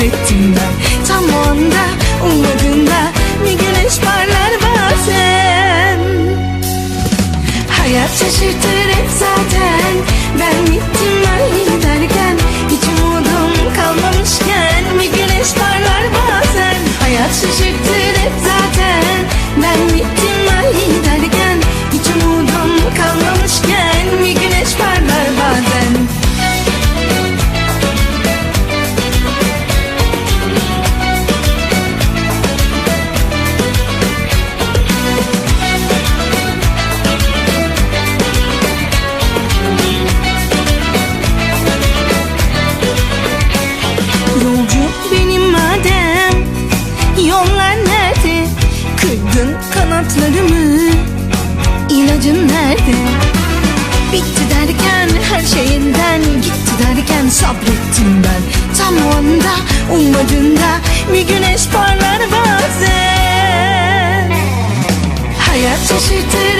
sabrettim ben. Tam o anda ummadığında bir güneş parlar bazen. Hayat şaşırtır hep zaten. Ben gittim İlacın nerede? Bitti derken her şeyinden Gitti derken sabrettim ben. Tam o anda ummadığında Bir güneş parlar bazen. Hayat şaşırtır